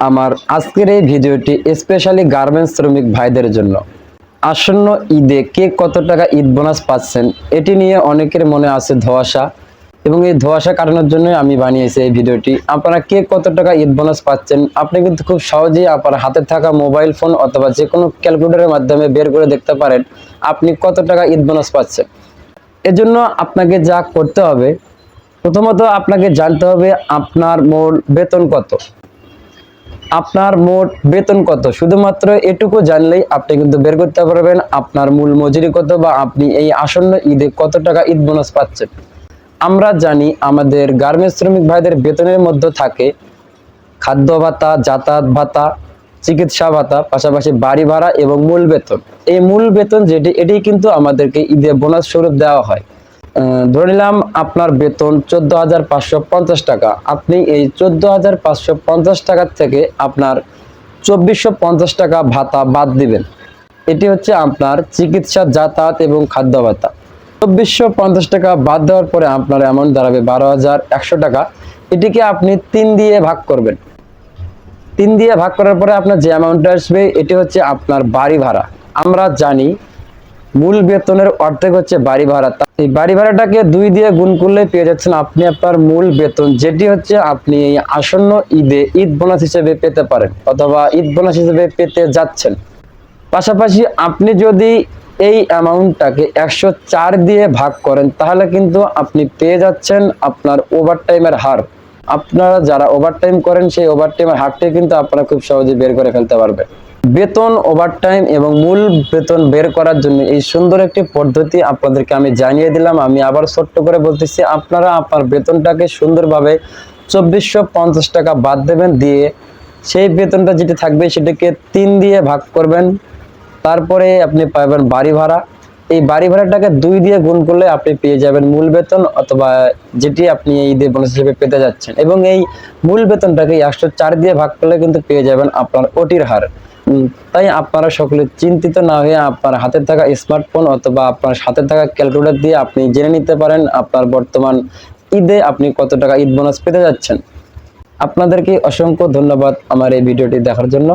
আমার আজকের এই ভিডিওটি স্পেশালি গার্মেন্টস শ্রমিক ভাইদের জন্য। আসন্ন ঈদে কে কত টাকা ঈদ বোনাস পাচ্ছেন, এটি নিয়ে অনেকের মনে আছে ধোয়াশা। এবং এই ধোয়াশা কাটানোর জন্য আমি বানিয়েছি এই ভিডিওটি। আপনারা কে কত টাকা ঈদ বোনাস পাচ্ছেন, আপনি কিন্তু খুব সহজেই আপনার হাতে থাকা মোবাইল ফোন অথবা যে কোনো ক্যালকুলেটরের মাধ্যমে বের করে দেখতে পারেন, আপনি কত টাকা ঈদ বোনাস পাচ্ছেন। এজন্য আপনাকে যা করতে হবে, প্রথমত আপনাকে জানতে হবে আপনার মোট বেতন কত। আপনার মোট বেতন কত? শুধুমাত্র এটুকু জানলেই আপনি কিন্তু বের করতে পারবেন আপনার মূল মজুরি কত বা আপনি এই আসন্ন ঈদে কত টাকা ঈদ বোনাস পাচ্ছেন। আমরা জানি আমাদের গার্মেন্টস শ্রমিক ভাইদের বেতনের মধ্যে থাকে খাদ্য ভাতা, যাতায়াত ভাতা, চিকিৎসা ভাতা, পাশাপাশি বাড়ি ভাড়া এবং মূল বেতন। এই মূল বেতন যেটি, এটি কিন্তু আমাদেরকে ঈদে বোনাস স্বরূপ দেওয়া হয়। ধরে নিলাম আপনার বেতন চোদ্দ হাজার পাঁচশো পঞ্চাশ টাকা। আপনি এই চোদ্দ হাজার পাঁচশো পঞ্চাশ টাকার থেকে আপনার চব্বিশশো পঞ্চাশ টাকা ভাতা বাদ দিবেন। এটি হচ্ছে আপনার চিকিৎসা, যাতায়াত এবং খাদ্য ভাতা চব্বিশশো পঞ্চাশ টাকা বাদ দেওয়ার পরে আপনার অ্যামাউন্ট দাঁড়াবে বারো হাজার একশো টাকা। এটিকে আপনি তিন দিয়ে ভাগ করবেন। তিন দিয়ে ভাগ করার পরে আপনার যে অ্যামাউন্টটা আসবে, এটি হচ্ছে আপনার বাড়ি ভাড়া। আমরা জানি মূল বেতনের অর্ধেক হচ্ছে বাড়ি ভাড়া। এই বাড়ি ভাড়াটাকে দুই দিয়ে গুণ করলে পেয়ে যাচ্ছেন আপনি আপনার মূল বেতন, যেটি হচ্ছে আপনি এই আসন্ন ঈদে ঈদ বোনাস হিসেবে পেতে পারেন অথবা ঈদ বোনাস হিসেবে পেতে যাচ্ছেন। পাশাপাশি আপনি যদি এই অ্যামাউন্টটাকে একশো চার দিয়ে ভাগ করেন, তাহলে কিন্তু আপনি পেয়ে যাচ্ছেন আপনার ওভারটাইমের হার। আপনারা যারা ওভারটাইম করেন, সেই ওভারটাইমের হারটি কিন্তু আপনারা খুব সহজে বের করে ফেলতে পারবেন। বেতন ওভারটাইম এবং মূল বেতন বের করার জন্য এই সুন্দর একটি পদ্ধতি আপনাদেরকে আমি জানিয়ে দিলাম। আমি আবার ছোট্ট করে বলতেছি, আপনারা আপনার বেতনটাকে সুন্দরভাবে চব্বিশশো পঞ্চাশ টাকা বাদ দেবেন, দিয়ে সেই বেতনটা যেটি থাকবে সেটাকে তিন দিয়ে ভাগ করবেন। তারপরে আপনি পাবেন বাড়ি ভাড়া। এই বাড়ি ভাড়াটাকে দুই দিয়ে গুণ করলে আপনি পেয়ে যাবেন মূল বেতন অথবা যেটি আপনি এই বোনাস হিসেবে পেতে যাচ্ছেন। এবং এই মূল বেতনটাকে একশো চার দিয়ে ভাগ করলে কিন্তু পেয়ে যাবেন আপনার ওটির হার। তাই আপনারা সকলে চিন্তিত না হয়ে আপনার হাতে থাকা স্মার্টফোন অথবা আপনার হাতে থাকা ক্যালকুলেটর দিয়ে আপনি জেনে নিতে পারেন আপনার বর্তমান ঈদে আপনি কত টাকা ঈদ বোনাস পেতে যাচ্ছেন। আপনাদেরকে অসংখ্য ধন্যবাদ আমার এই ভিডিওটি দেখার জন্য।